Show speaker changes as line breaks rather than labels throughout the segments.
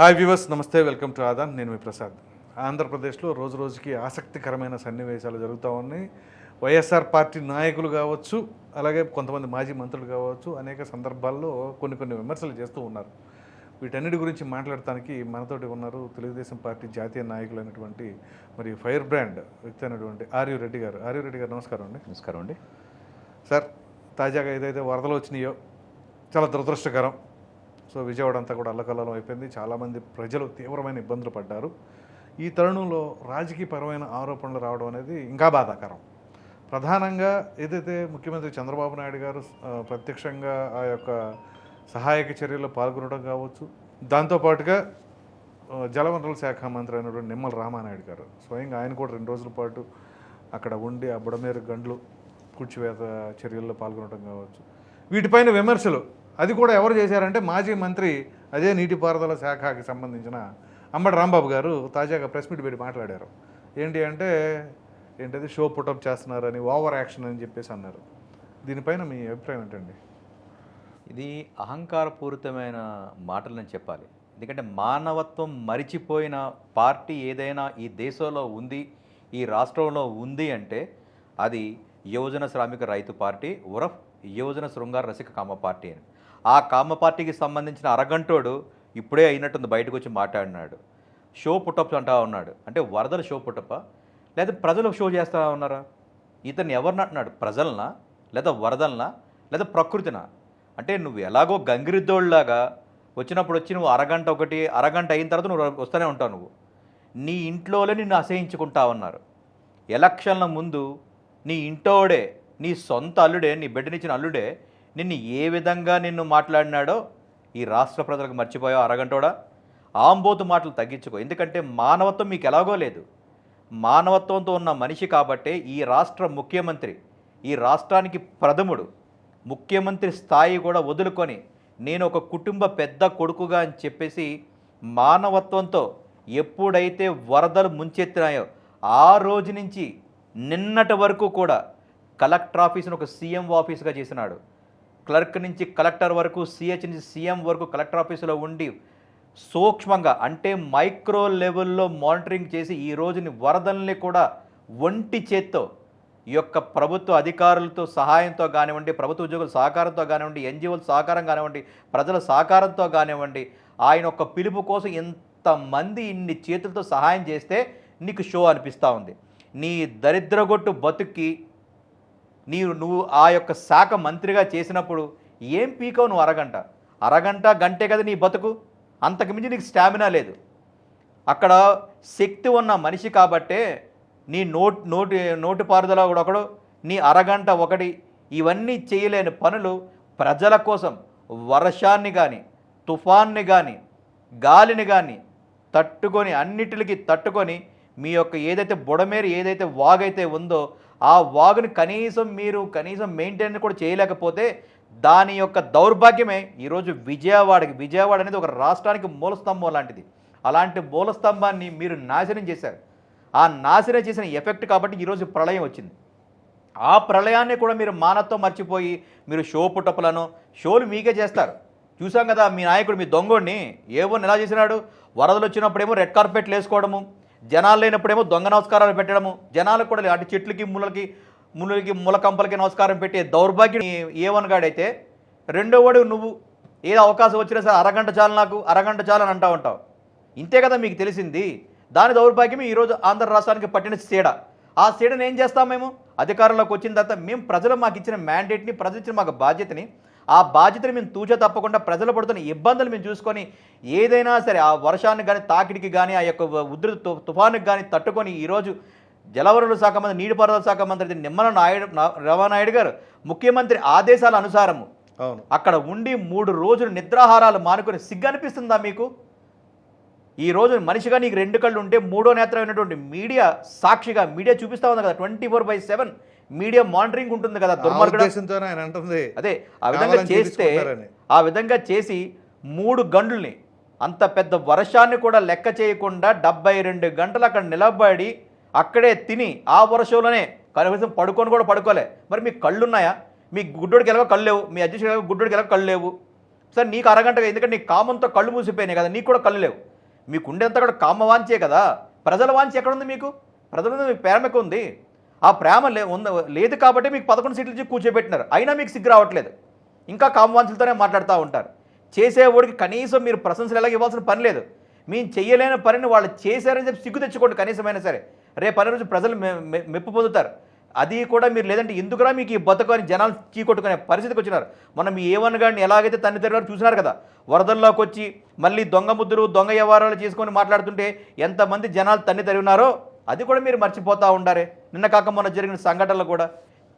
Hi viewers నమస్తే welcome to Aadan నేను మీ ప్రసాద్. ఆంధ్రప్రదేశ్లో రోజు రోజుకి ఆసక్తికరమైన సన్నివేశాలు జరుగుతూ ఉన్నాయి. వైఎస్ఆర్ పార్టీ నాయకులు కావచ్చు అలాగే కొంతమంది మాజీ మంత్రులు కావచ్చు అనేక సందర్భాల్లో కొన్ని కొన్ని విమర్శలు చేస్తూ ఉన్నారు. వీటన్నిటి గురించి మాట్లాడటానికి మనతోటి ఉన్నారు తెలుగుదేశం పార్టీ జాతీయ నాయకులైనటువంటి మరి ఫైర్ బ్రాండ్ వ్యక్తి అయినటువంటి ఆర్యు రెడ్డి గారు. ఆర్యు రెడ్డి గారు నమస్కారం అండి.
నమస్కారం అండి.
సార్ తాజాగా ఏదైతే వరదలు వచ్చినాయో చాలా దురదృష్టకరం. సో విజయవాడ అంతా కూడా అల్లకల్లం అయిపోయింది. చాలామంది ప్రజలు తీవ్రమైన ఇబ్బందులు పడ్డారు. ఈ తరుణంలో రాజకీయపరమైన ఆరోపణలు రావడం అనేది ఇంకా బాధాకరం. ప్రధానంగా ఏదైతే ముఖ్యమంత్రి చంద్రబాబు నాయుడు గారు ప్రత్యక్షంగా ఆ యొక్క సహాయక చర్యల్లో పాల్గొనడం కావచ్చు. దాంతోపాటుగా జలవనరుల శాఖ మంత్రి అయినటువంటి నిమ్మల రామానాయుడు గారు స్వయంగా ఆయన కూడా రెండు రోజుల పాటు అక్కడ ఉండి ఆ బుడమేరు గండ్లు కూర్చివేత చర్యల్లో పాల్గొనడం కావచ్చు. వీటిపైన విమర్శలు అది కూడా ఎవరు చేశారంటే మాజీ మంత్రి అదే నీటిపారుదల శాఖకి సంబంధించిన అంబటి రాంబాబు గారు తాజాగా ప్రెస్ మీట్ పెట్టి మాట్లాడారు. ఏంటి అంటే ఏంటది షో పుటప్ చేస్తున్నారని ఓవర్ యాక్షన్ అని చెప్పేసి అన్నారు. దీనిపైన మీ అభిప్రాయం ఏంటండి?
ఇది అహంకారపూరితమైన మాటలు నేను చెప్పాలి. ఎందుకంటే మానవత్వం మరిచిపోయిన పార్టీ ఏదైనా ఈ దేశంలో ఉంది ఈ రాష్ట్రంలో ఉంది అంటే అది యువజన శ్రామిక రైతు పార్టీ ఉరఫ్ యువజన శృంగార రసిక కామ పార్టీ అని. ఆ కామ పార్టీకి సంబంధించిన అరగంటోడు ఇప్పుడే అయినట్టుంది బయటకు వచ్చి మాట్లాడినాడు. షో పుట్టప్స్ అంటా ఉన్నాడు. అంటే వరదల షో పుట్టప్ప? లేదా ప్రజలు షో చేస్తా ఉన్నారా? ఇతన్ని ఎవరిని అంటున్నాడు? ప్రజలనా? లేదా వరదలనా? లేదా ప్రకృతినా? అంటే నువ్వు ఎలాగో గంగిరిద్దోళ్ళలాగా వచ్చినప్పుడు వచ్చి నువ్వు అరగంట ఒకటి అరగంట అయిన తర్వాత నువ్వు వస్తూనే ఉంటావు నువ్వు. నీ ఇంట్లోనే నిన్ను అసహించుకుంటా ఉన్నారు. ఎలక్షన్ల ముందు నీ ఇంటోడే నీ సొంత అల్లుడే నీ బిడ్డనిచ్చిన అల్లుడే నిన్ను ఏ విధంగా నిన్ను మాట్లాడినాడో ఈ రాష్ట్ర ప్రజలకు మర్చిపోయావు అరగంటోడా? ఆంబోతు మాటలు తగ్గించుకో. ఎందుకంటే మానవత్వం మీకు ఎలాగో లేదు. మానవత్వంతో ఉన్న మనిషి కాబట్టే ఈ రాష్ట్ర ముఖ్యమంత్రి ఈ రాష్ట్రానికి ప్రథముడు ముఖ్యమంత్రి స్థాయి కూడా వదులుకొని నేను ఒక కుటుంబ పెద్ద కొడుకుగా అని చెప్పేసి మానవత్వంతో ఎప్పుడైతే వరదలు ముంచెత్తినాయో ఆ రోజు నుంచి నిన్నటి వరకు కూడా కలెక్టర్ ఆఫీస్ను ఒక సీఎం ఆఫీస్గా చేసినాడు. క్లర్క్ నుంచి కలెక్టర్ వరకు సిహెచ్ నుంచి సీఎం వరకు కలెక్టర్ ఆఫీసులో ఉండి సూక్ష్మంగా అంటే మైక్రో లెవెల్లో మానిటరింగ్ చేసి ఈ రోజుని వరదల్ని కూడా ఒంటి చేత్తో ఈ యొక్క ప్రభుత్వ అధికారులతో సహాయంతో కానివ్వండి ప్రభుత్వ ఉద్యోగుల సహకారంతో కానివ్వండి ఎన్జిఓల సహకారం కానివ్వండి ప్రజల సహకారంతో కానివ్వండి ఆయన ఒక పిలుపు కోసం ఇంతమంది ఇన్ని చేతులతో సహాయం చేస్తే నీకు షో అనిపిస్తూ ఉంది. నీ దరిద్రగొట్టు బతుక్కి నీవు నువ్వు ఆ యొక్క శాఖ మంత్రిగా చేసినప్పుడు ఏం పీకవు నువ్వు అరగంట? అరగంట గంటే కదా నీ బతుకు? అంతకుమించి నీకు స్టామినా లేదు. అక్కడ శక్తి ఉన్న మనిషి కాబట్టే నీ నోట్ నోటి నోటి పారుదల కూడా ఒకడు నీ అరగంట ఒకటి ఇవన్నీ చేయలేని పనులు ప్రజల కోసం వర్షాన్ని కానీ తుఫాన్ని కానీ గాలిని కానీ తట్టుకొని అన్నిటికి తట్టుకొని మీ యొక్క ఏదైతే బుడమేరు ఏదైతే వాగైతే ఉందో ఆ వాగుని కనీసం మీరు కనీసం మెయింటైన్ కూడా చేయలేకపోతే దాని యొక్క దౌర్భాగ్యమే ఈరోజు విజయవాడకి. విజయవాడ అనేది ఒక రాష్ట్రానికి మూలస్తంభం లాంటిది. అలాంటి మూలస్తంభాన్ని మీరు నాశనం చేశారు. ఆ నాశనం చేసిన ఎఫెక్ట్ కాబట్టి ఈరోజు ప్రళయం వచ్చింది. ఆ ప్రళయాన్ని కూడా మీరు మానత్వం మర్చిపోయి మీరు షో పుట్టపులను షోలు మీకే చేస్తారు. చూసాం కదా మీ నాయకుడు మీ దొంగోడిని. ఏవో ఎలా చేసినాడు? వరదలు వచ్చినప్పుడేమో రెడ్ కార్పెట్లు వేసుకోవడము జనాలు లేనప్పుడేమో దొంగ నమస్కారాలు పెట్టడము. జనాలకు కూడా అటు చెట్లకి ముళ్ళకి ముళ్ళకి ములకంపలకి నమస్కారం పెట్టే దౌర్భాగ్యం ఏ వన్ రెండో వాడు నువ్వు ఏదో అవకాశం వచ్చినా సరే అరగంట చాలు నాకు అరగంట చాలు అని అంటా ఉంటావు. ఇంతే కదా మీకు తెలిసింది. దాని దౌర్భాగ్యం ఈరోజు ఆంధ్ర రాష్ట్రానికి పట్టిన సీడ. ఆ సీడను ఏం చేస్తాం మేము? అధికారంలోకి వచ్చిన తర్వాత మేము ప్రజలు మాకు ఇచ్చిన మ్యాండేట్ని ప్రజలు ఇచ్చిన మాకు బాధ్యతని ఆ బాధ్యతని మేము తూచ తప్పకుండా ప్రజలు పడుతున్న ఇబ్బందులు మేము చూసుకొని ఏదైనా సరే ఆ వర్షాన్ని కానీ తాకిడికి కానీ ఆ యొక్క ఉధృతి తుఫానుకి కానీ తట్టుకొని ఈరోజు జలవనరుల శాఖ మంత్రి నీటిపారుదల శాఖ మంత్రి నిమ్మల నాయుడు రవానాయుడు గారు ముఖ్యమంత్రి ఆదేశాల అనుసారము
అవును.
అక్కడ ఉండి మూడు రోజులు నిద్రాహారాలు మానుకొని సిగ్గు అనిపిస్తుందా మీకు? ఈ రోజు మనిషిగా నీకు రెండు కళ్ళు ఉంటే మూడో నేత్రమైనటువంటి మీడియా సాక్షిగా మీడియా చూపిస్తా ఉంది కదా twenty four by seven media monitoring ఉంటుంది కదా
ఉద్దేశంతోనే ఆయన అంటుంది.
అదే ఆ విధంగా చేస్తే. ఆ విధంగా చేసి మూడు గంటల్ని అంత పెద్ద వర్షాన్ని కూడా లెక్క చేయకుండా డెబ్బై రెండు గంటలు అక్కడ నిలబడి అక్కడే తిని ఆ వర్షంలోనే కనీసం పడుకొని కూడా పడుకోలే. మరి మీకు కళ్ళు ఉన్నాయా మీ గుడ్డోడికి ఎలాగో కళ్ళు లేవు మీ అధ్యక్షుడు ఎలాగో గుడ్డోడికి ఎలాగో కళ్ళు లేవు. సార్ నీకు అరగంటగా ఎందుకంటే నీ కామంతో కళ్ళు మూసిపోయినాయి కదా నీకు కూడా కళ్ళు లేవు. మీకు ఉండేంత కూడా కామ వాంచే కదా. ప్రజల వాంచి ఎక్కడ ఉంది మీకు? ప్రజల మీద మీకు ప్రేమ ఎక్కువ ఉంది. ఆ ప్రేమ లే ఉంద లేదు కాబట్టి మీకు పదకొండు సీట్లు ఇచ్చి కూర్చోబెట్టినారు. అయినా మీకు సిగ్గు రావట్లేదు. ఇంకా కామవాంచులతోనే మాట్లాడుతూ ఉంటారు. చేసేవాడికి కనీసం మీరు ప్రశంసలు ఎలాగ ఇవ్వాల్సిన పని లేదు. మేము చేయలేని పనిని వాళ్ళు చేశారని చెప్పి సిగ్గు తెచ్చుకోండి కనీసమైనా సరే. రేపు పని రోజు ప్రజలు మె- మె- మెప్పు పొందుతారు. అది కూడా మీరు లేదంటే ఎందుకురా మీకు ఈ బతుకు అని జనాలు చీకొట్టుకునే పరిస్థితికి వచ్చినారు. మనం ఈ ఏవన్ గారిని ఎలాగైతే తన్ని తెరివారు చూసినారు కదా. వరదల్లోకి వచ్చి మళ్ళీ దొంగ ముద్దురు దొంగ వ్యవహారాలు చేసుకొని మాట్లాడుతుంటే ఎంతమంది జనాలు తన్ని తరిగినారో అది కూడా మీరు మర్చిపోతూ ఉండారే. నిన్న కాక మొన్న జరిగిన సంఘటనలు కూడా.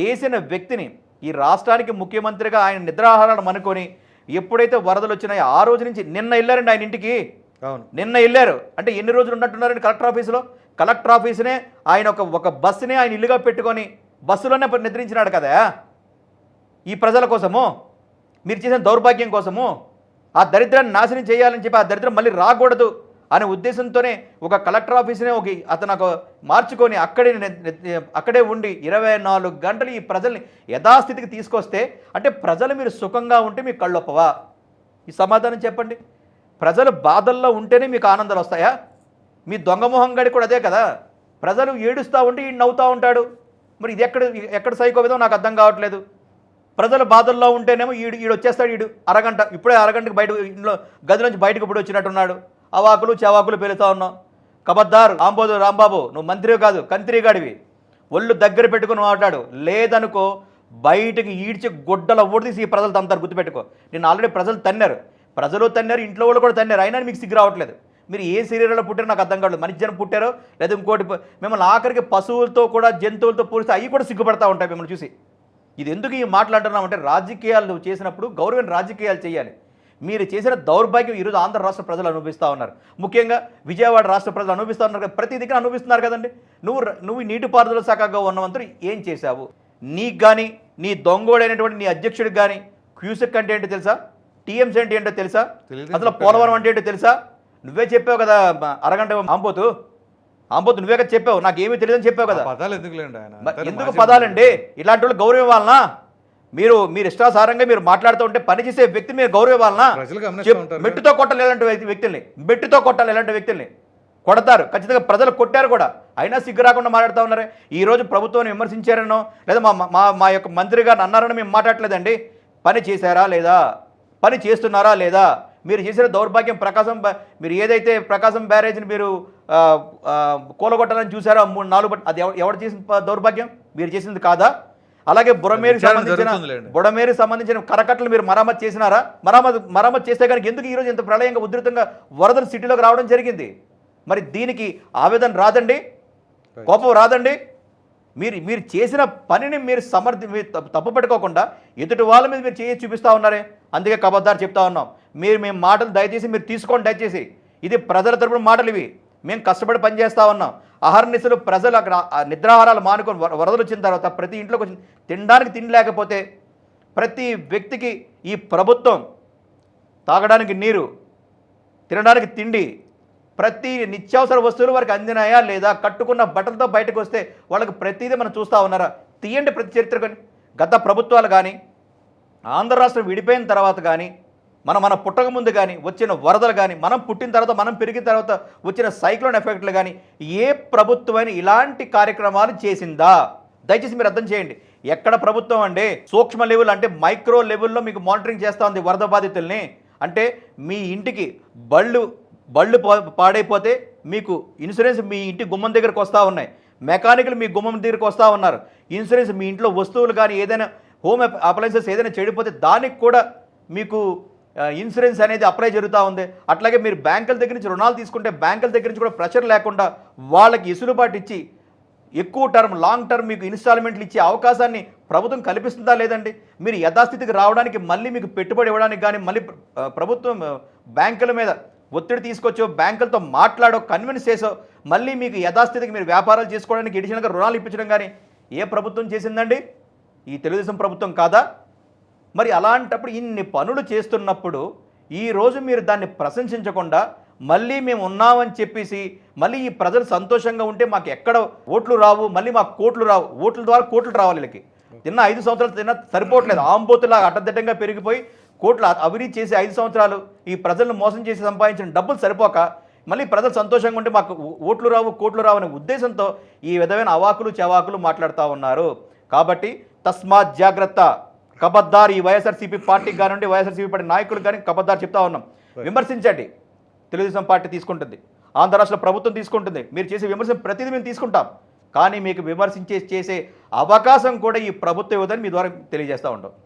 చేసిన వ్యక్తిని ఈ రాష్ట్రానికి ముఖ్యమంత్రిగా ఆయన నిద్రాహారాలు అనుకొని ఎప్పుడైతే వరదలు వచ్చినాయో ఆ రోజు నుంచి నిన్న వెళ్ళారండి ఆయన ఇంటికి.
అవును.
నిన్న వెళ్ళారు. అంటే ఎన్ని రోజులు ఉన్నట్టున్నారండి కలెక్టర్ ఆఫీసులో? కలెక్టర్ ఆఫీసునే ఆయన ఒక ఒక బస్సునే ఆయన ఇల్లుగా పెట్టుకొని బస్సులోనే నిద్రించినాడు కదా. ఈ ప్రజల కోసము? మీరు చేసిన దౌర్భాగ్యం కోసము? ఆ దరిద్రాన్ని నాశనం చేయాలని చెప్పి ఆ దరిద్రం మళ్ళీ రాకూడదు. అనే ఉద్దేశంతోనే ఒక కలెక్టర్ ఆఫీస్నే ఒక అతను ఒక మార్చుకొని అక్కడే అక్కడే ఉండి ఇరవై నాలుగు గంటలు ఈ ప్రజల్ని యథాస్థితికి తీసుకొస్తే అంటే ప్రజలు మీరు సుఖంగా ఉంటే మీకు కళ్ళొప్పవా? ఈ సమాధానం చెప్పండి. ప్రజలు బాధల్లో ఉంటేనే మీకు ఆనందాలు వస్తాయా? మీ దొంగ మొహం గడి కూడా అదే కదా. ప్రజలు ఏడుస్తూ ఉంటే ఈ నవ్వుతూ ఉంటాడు. మరి ఇది ఎక్కడ ఎక్కడ సైకో విధం? నాకు అర్థం కావట్లేదు. ప్రజలు బాధల్లో ఉంటేనేమో ఈడు ఈడు వచ్చేస్తాడు ఈడు అరగంట. ఇప్పుడే అరగంటకి బయట ఇంట్లో గది నుంచి బయటకు ఇప్పుడు వచ్చినట్టున్నాడు. అవాకులు చెవాకులు పెరుగుతూ ఉన్నాం. కబద్దారు రాంబోదు రాంబాబు నువ్వు మంత్రి కాదు కంత్రిగాడివి. ఒళ్ళు దగ్గర పెట్టుకుని మాట్లాడు. లేదనుకో బయటకు ఈడ్చి గుడ్డల ఊడదీసి ఈ ప్రజలు తమ్ముతారు గుర్తుపెట్టుకో. నేను ఆల్రెడీ ప్రజలు తన్నారు. ప్రజలు తన్నారు ఇంట్లో వాళ్ళు కూడా తన్నారు. అయినా మీకు సిగ్గు రావట్లేదు. మీరు ఏ శరీరంలో పుట్టారో నాకు అర్థం కావట్లేదు. మనిషి జనం పుట్టారో లేదా ఇంకోటి మిమ్మల్ని ఆఖరికి పశువులతో కూడా జంతువులతో పోలిస్తే అవి కూడా సిగ్గుపడతా ఉంటాయి మిమ్మల్ని చూసి. ఇది ఎందుకు ఈ మాట్లాడుతున్నామంటే రాజకీయాలు చేసినప్పుడు గౌరవం రాజకీయాలు చేయాలి. మీరు చేసిన దౌర్భాగ్యం ఈరోజు ఆంధ్ర రాష్ట్ర ప్రజలు అనుభవిస్తూ ఉన్నారు. ముఖ్యంగా విజయవాడ రాష్ట్ర ప్రజలు అనుభవిస్తూ ఉన్నారు కదా. ప్రతి దగ్గర అనుభవిస్తున్నారు కదండి. నువ్వు నువ్వు నీటిపారుదల శాఖగా ఉన్నవంతరు ఏం చేశావు? నీకు కానీ నీ దొంగోడైనటువంటి నీ అధ్యక్షుడికి కానీ క్యూసెక్ అంటే ఏంటో తెలుసా? టీఎంసీ అంటే ఏంటో తెలుసా? అసలు పోలవరం అంటే ఏంటో తెలుసా? నువ్వే చెప్పావు కదా అరగంట ఆంపోతు ఆంపోతు నువ్వే కదా చెప్పావు. నాకేమీ తెలియదని చెప్పావు కదా.
పదాలు
ఎందుకు
మాజీ
పదాలండి? ఇలాంటి వాళ్ళు గౌరవం ఇవ్వాలనా? మీరు మీరు ఇష్టాసారంగా మీరు మాట్లాడుతూ ఉంటే పని చేసే వ్యక్తి మీరు గౌరవం ఇవ్వాలనా
ప్రజలు గమనిస్తూ
చెప్-
ఉంటారు
మెట్టుతో కొట్టాలి వ్యక్తి- వ్యక్తుల్ని. మెట్టుతో కొట్టాలి ఇలాంటి వ్యక్తుల్ని. కొడతారు. ఖచ్చితంగా ప్రజలు కొట్టారు కూడా. అయినా సిగ్గు రాకుండా మాట్లాడుతూ ఉన్నారే. ఈ రోజు ప్రభుత్వాన్ని విమర్శించారనో లేదా మా మా మా యొక్క మంత్రి గారిని అన్నారని మేము మాట్లాడలేదండి పని చేశారా లేదా? పని చేస్తున్నారా లేదా? మీరు చేసిన దౌర్భాగ్యం ప్రకాశం మీరు ఏదైతే ప్రకాశం బ్యారేజ్ని మీరు కూలగొట్టాలని చూసారో మూడు నాలుగు అది ఎవ- ఎవరు చేసిన దౌర్భాగ్యం? మీరు చేసింది కాదా? అలాగే బుడమేరుకి సంబంధించిన. బుడమేరుకి సంబంధించిన కరకట్టలు మీరు మరమ్మతు చేసినారా? మరమ్మతు మరమ్మతు చేస్తే కనుక ఎందుకు ఈరోజు ఇంత ప్రళయంగా ఉధృతంగా వరదలు సిటీలోకి రావడం జరిగింది? మరి దీనికి ఆవేదన రాదండి? కోపం రాదండి? మీరు మీరు చేసిన పనిని మీరు సమర్థి మీరు తప్పు- తప్పు పెట్టుకోకుండా ఎదుటి వాళ్ళ మీద మీరు చేయి చూపిస్తూ ఉన్నారే? అందుకే కబద్దారు చెప్తా ఉన్నాం. మీరు మేము మాటలు దయచేసి మీరు తీసుకోండి దయచేసి. ఇది ప్రజల తరపున మాటలు ఇవి. మేము కష్టపడి పనిచేస్తూ ఉన్నాం. అహర్నిశలు ప్రజలు అక్కడ నిద్రాహారాలు మానుకొని వరదలు వచ్చిన తర్వాత ప్రతి ఇంట్లోకి వచ్చి తినడానికి తిండి లేకపోతే ప్రతి వ్యక్తికి ఈ ప్రభుత్వం తాగడానికి నీరు తినడానికి తిండి ప్రతి నిత్యావసర వస్తువులు వారికి అందినాయా లేదా? కట్టుకున్న బట్టలతో బయటకు వస్తే వాళ్ళకి ప్రతిదీ మనం చూస్తూ ఉన్నారా? తీయండి ప్రతి చరిత్ర కానీ గత ప్రభుత్వాలు కానీ ఆంధ్ర రాష్ట్రం విడిపోయిన తర్వాత కానీ మనం మన పుట్టక ముందు కానీ వచ్చిన వరదలు కానీ మనం పుట్టిన తర్వాత మనం పెరిగిన తర్వాత వచ్చిన సైక్లోన్ ఎఫెక్ట్లు కానీ ఏ ప్రభుత్వమైన ఇలాంటి కార్యక్రమాలు చేసిందా? దయచేసి మీరు అర్థం చేయండి. ఎక్కడ ప్రభుత్వం అండి? సూక్ష్మ లెవెల్ అంటే మైక్రో లెవెల్లో మీకు మానిటరింగ్ చేస్తూ ఉంది వరద బాధితుల్ని. అంటే మీ ఇంటికి బళ్ళు బళ్ళు పా- పాడైపోతే మీకు ఇన్సూరెన్స్ మీ ఇంటి గుమ్మం దగ్గరకు వస్తూ ఉన్నాయి. మెకానికల్ మీ గుమ్మం దగ్గరకు వస్తూ ఉన్నారు. ఇన్సూరెన్స్ మీ ఇంట్లో వస్తువులు కానీ ఏదైనా హోమ్ అప్లయన్సెస్ ఏదైనా చెడిపోతే దానికి కూడా మీకు ఇన్సూరెన్స్ అనేది అప్లై జరుగుతూ ఉంది. అట్లాగే మీరు బ్యాంకుల దగ్గర నుంచి రుణాలు తీసుకుంటే బ్యాంకుల దగ్గర నుంచి కూడా ప్రెషర్ లేకుండా వాళ్ళకి ఇసులుబాటు ఇచ్చి ఎక్కువ టర్మ్ లాంగ్ టర్మ్ మీకు ఇన్స్టాల్మెంట్లు ఇచ్చే అవకాశాన్ని ప్రభుత్వం కల్పిస్తుందా లేదండి? మీరు యథాస్థితికి రావడానికి మళ్ళీ మీకు పెట్టుబడి ఇవ్వడానికి కానీ మళ్ళీ ప్రభుత్వం బ్యాంకుల మీద ఒత్తిడి తీసుకొచ్చో బ్యాంకులతో మాట్లాడో కన్విన్స్ చేసో మళ్ళీ మీకు యథాస్థితికి మీరు వ్యాపారాలు చేసుకోవడానికి ఎడిషనల్గా రుణాలు ఇప్పించడం కానీ ఏ ప్రభుత్వం చేసిందండి? ఈ తెలుగుదేశం ప్రభుత్వం కాదా? మరి అలాంటప్పుడు ఇన్ని పనులు చేస్తున్నప్పుడు ఈరోజు మీరు దాన్ని ప్రశంసించకుండా మళ్ళీ మేము ఉన్నామని చెప్పేసి మళ్ళీ ఈ ప్రజలు సంతోషంగా ఉంటే మాకు ఎక్కడ ఓట్లు రావు మళ్ళీ మాకు కోట్లు రావు. ఓట్ల ద్వారా కోట్లు రావాలి వీళ్ళకి. తిన్న ఐదు సంవత్సరాలు తిన్న సరిపోవట్లేదు. ఆంబోతులా అడ్డదిడ్డంగా పెరిగిపోయి కోట్లు అవినీతి చేసి ఐదు సంవత్సరాలు ఈ ప్రజలను మోసం చేసి సంపాదించిన డబ్బులు సరిపోక మళ్ళీ ప్రజలు సంతోషంగా ఉంటే మాకు ఓట్లు రావు కోట్లు రావు అనే ఉద్దేశంతో ఈ విధమైన అవాకులు చవాకులు మాట్లాడుతూ ఉన్నారు. కాబట్టి తస్మాత్ జాగ్రత్త. కబద్దార్ ఈ వైఎస్ఆర్సీపీ పార్టీకి కానివ్వండి వైఎస్ఆర్సీపీ పార్టీ నాయకులు కానీ కబద్దార్ చెప్తా ఉన్నాం. విమర్శించండి. తెలుగుదేశం పార్టీ తీసుకుంటుంది. ఆంధ్ర రాష్ట్ర ప్రభుత్వం తీసుకుంటుంది. మీరు చేసే విమర్శ ప్రతిదీ మేము తీసుకుంటాం. కానీ మీకు విమర్శించే చేసే అవకాశం కూడా ఈ ప్రభుత్వం ఇవ్వదని మీ ద్వారా తెలియజేస్తూ ఉంటాం